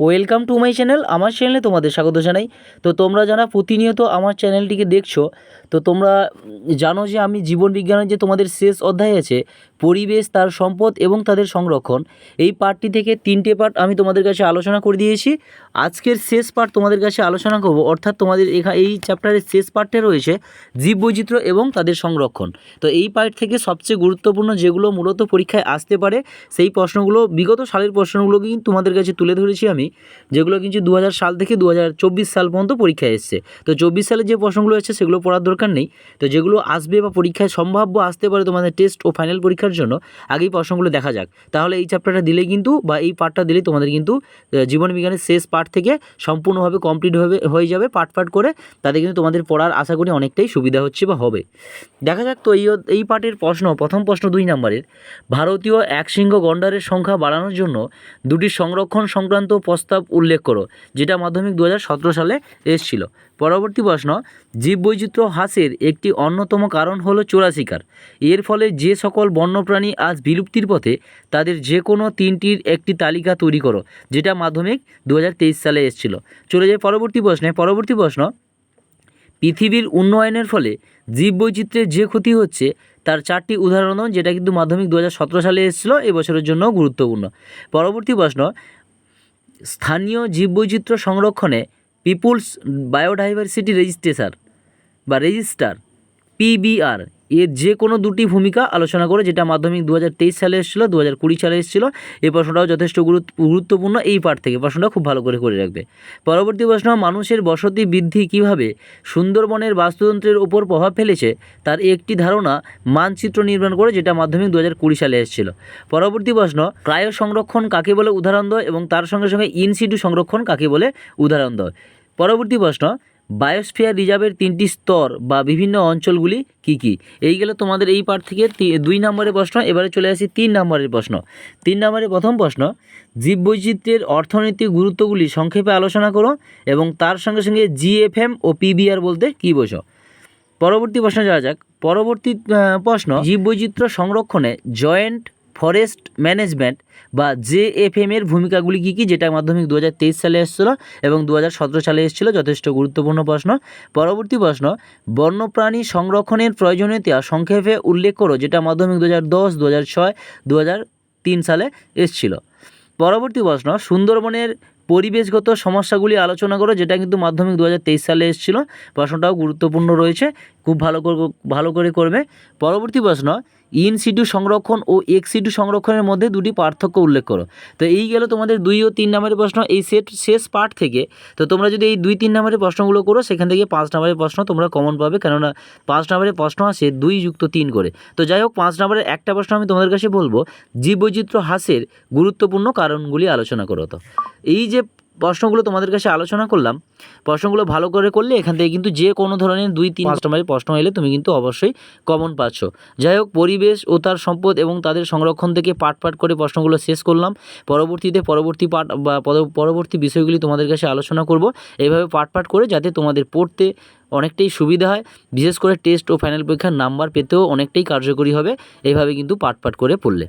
Welcome to my channel আমার চ্যানেলে তোমাদের স্বাগত জানাই। তো তোমরা যারা প্রতিনিয়ত আমার চ্যানেলটিকে দেখছ, তো তোমরা জানো যে আমি জীবন বিজ্ঞানের যে তোমাদের শেষ অধ্যায় আছে, পরিবেশ, তার সম্পদ এবং তাদের সংরক্ষণ, এই পার্টটি থেকে তিনটে পার্ট আমি তোমাদের কাছে আলোচনা করে দিয়েছি। আজকের শেষ পার্ট তোমাদের কাছে আলোচনা করব, অর্থাৎ তোমাদের এখা, এই চ্যাপ্টারের শেষ পার্টে রয়েছে জীববৈচিত্র্য এবং তাদের সংরক্ষণ। তো এই পার্ট থেকে সবচেয়ে গুরুত্বপূর্ণ যেগুলো মূলত পরীক্ষায় আসতে পারে, সেই প্রশ্নগুলো, বিগত সালের প্রশ্নগুলো কিন্তু তোমাদের কাছে তুলে ধরেছি আমি। যেগুলো কিন্তু দু হাজার সাল থেকে দু হাজার চব্বিশ সাল পর্যন্ত পরীক্ষায় এসছে। তো চব্বিশ সালে যে প্রশ্নগুলো এসছে সেগুলো পড়ার দরকার নেই। তো যেগুলো আসবে বা পরীক্ষায় সম্ভাব্য আসতে পারে তোমাদের টেস্ট ও ফাইনাল পরীক্ষার জন্য আগেই প্রশ্নগুলো দেখা যাক। তাহলে এই চ্যাপ্টারটা দিলে কিন্তু বা এই পার্টটা দিলে তোমাদের কিন্তু আহ, জীবন বিজ্ঞানের শেষ পার্ট থেকে সম্পূর্ণভাবে কমপ্লিট হবে হয়ে যাবে পার্ট পার্ট করে। তাতে কিন্তু তোমাদের পড়ার আশা করি অনেকটাই সুবিধা হচ্ছে বা হবে। দেখা যাক তো এই এই পার্টের প্রশ্ন প্রথম প্রশ্ন দুই নম্বরের। ভারতীয় একশৃঙ্গ গন্ডারের সংখ্যা বাড়ানোর জন্য দুটি সংরক্ষণ সংক্রান্ত প্রস্তাব উল্লেখ করো, যেটা মাধ্যমিক দু হাজার সতেরো সালে এসেছিল। পরবর্তী প্রশ্ন, জীববৈচিত্র্য হ্রাসের একটি অন্যতম কারণ হলো চোরা শিকার এর ফলে যে সকল বন্যপ্রাণী আজ বিলুপ্তির পথে, তাদের যে কোনো তিনটির একটি তালিকা তৈরি করো, যেটা মাধ্যমিক দু হাজার তেইশ সালে এসেছিল। চলে যায় পরবর্তী প্রশ্নে। পরবর্তী প্রশ্ন, পৃথিবীর উন্নয়নের ফলে জীববৈচিত্র্যের যে ক্ষতি হচ্ছে, তার চারটি উদাহরণ যেটা কিন্তু মাধ্যমিক দু হাজার সতেরো সালে এসেছিল, এবছরের জন্য গুরুত্বপূর্ণ। পরবর্তী প্রশ্ন স্থানীয় জীববৈচিত্র্য সংরক্ষণে পিপুলস বায়োডাইভার্সিটি রেজিস্ট্রেশন বা রেজিস্টার পিবিআর। এর যে কোনো দুটি ভূমিকা আলোচনা করে, যেটা মাধ্যমিক দু হাজার তেইশ সালে এসেছিল দু হাজার কুড়ি সালে এসেছিল, এই প্রশ্নটাও যথেষ্ট গুরুত্ব গুরুত্বপূর্ণ এই পার্ট থেকে। প্রশ্নটা খুব ভালো করে করে রাখবে। পরবর্তী প্রশ্ন, মানুষের বসতি বৃদ্ধি কীভাবে? সুন্দরবনের বাস্তুতন্ত্রের উপর প্রভাব ফেলেছে, তার একটি ধারণা মানচিত্র নির্মাণ করে, যেটা মাধ্যমিক দু হাজার কুড়ি সালে এসেছিল। পরবর্তী প্রশ্ন, ক্রায় সংরক্ষণ কাকে বলে উদাহরণ দেয় এবং তার সঙ্গে সঙ্গে ইনসিটু সংরক্ষণ কাকে বলে উদাহরণ দেয়? পরবর্তী প্রশ্ন বায়োস্ফিয়ার রিজার্ভের তিনটি স্তর বা বিভিন্ন অঞ্চলগুলি কি কি? এই গেল তোমাদের এই পার্ট থেকে দুই নম্বরের প্রশ্ন, এবারে চলে আসি তিন নম্বরের প্রশ্ন। তিন নম্বরের প্রথম প্রশ্ন, জীববৈচিত্র্যের অর্থনৈতিক গুরুত্বগুলি সংক্ষেপে আলোচনা করো এবং তার সঙ্গে সঙ্গে জিএফএম ও পিবিআর বলতে কী বোঝো? পরবর্তী প্রশ্ন যাওয়া যাক। পরবর্তী প্রশ্ন, জীববৈচিত্র্য সংরক্ষণে জয়েন্ট ফরেস্ট ম্যানেজমেন্ট বা জে জেএফএম এর ভূমিকাগুলি কী কী? যেটা মাধ্যমিক দু হাজার তেইশ সালে এসেছিল এবং দু হাজার সতেরো সালে এসেছিল, যথেষ্ট গুরুত্বপূর্ণ প্রশ্ন। পরবর্তী প্রশ্ন, বন্যপ্রাণী সংরক্ষণের প্রয়োজনীয়তা সংক্ষেপে উল্লেখ করো যেটা মাধ্যমিক দু হাজার দশ দু হাজার ছয় দু হাজার তিন সালে এসেছিল। পরবর্তী প্রশ্ন, সুন্দরবনের পরিবেশগত সমস্যাগুলি আলোচনা করো, যেটা কিন্তু মাধ্যমিক দু হাজার তেইশ সালে এসেছিল। প্রশ্নটাও গুরুত্বপূর্ণ রয়েছে, খুব ভালো করে ভালো করে করবে। পরবর্তী প্রশ্ন, ইন সিটু সংরক্ষণ ও এক্স সিটু সংরক্ষণের মধ্যে দুটি পার্থক্য উল্লেখ করো। তো এই গেল তোমাদের দুই ও তিন নম্বরের প্রশ্ন, এই সেট, শেষ পার্ট থেকে। তো তোমরা যদি এই দুই, তিন নম্বরের প্রশ্নগুলো করো, সেখান থেকে পাঁচ নম্বরের প্রশ্ন তোমরা কমন পাবে, কেননা পাঁচ নম্বরের প্রশ্ন আসে দুই যুক্ত তিন করে। তো যাই হোক, পাঁচ নম্বরের একটা প্রশ্ন আমি তোমাদের কাছে বলব, জীববৈচিত্র্য হ্রাসের গুরুত্বপূর্ণ কারণগুলি আলোচনা করো তো। এই যে প্রশ্নগুলো তোমাদের কাছে আলোচনা করলাম। প্রশ্নগুলো ভালো করে করলে এখান থেকে কিন্তু যে কোনো ধরনের দুই তিন কাস্টমারের প্রশ্ন এলে তুমি কিন্তু অবশ্যই কমন পাচ্ছ। যাই হোক পরিবেশ ও তার সম্পদ এবং তাদের সংরক্ষণ থেকে পাট পাট করে প্রশ্নগুলো শেষ করলাম। পরবর্তীতে পরবর্তী পাঠ বা পরবর্তী বিষয়গুলি তোমাদের কাছে আলোচনা করব। এইভাবে পাট পাট করে যাতে তোমাদের পড়তে অনেকটাই সুবিধা হয়। বিশেষ করে টেস্ট ও ফাইনাল পরীক্ষার নাম্বার পেতেও অনেকটাই কার্যকরী হবে। এইভাবে কিন্তু পাট পাট করে পড়লে।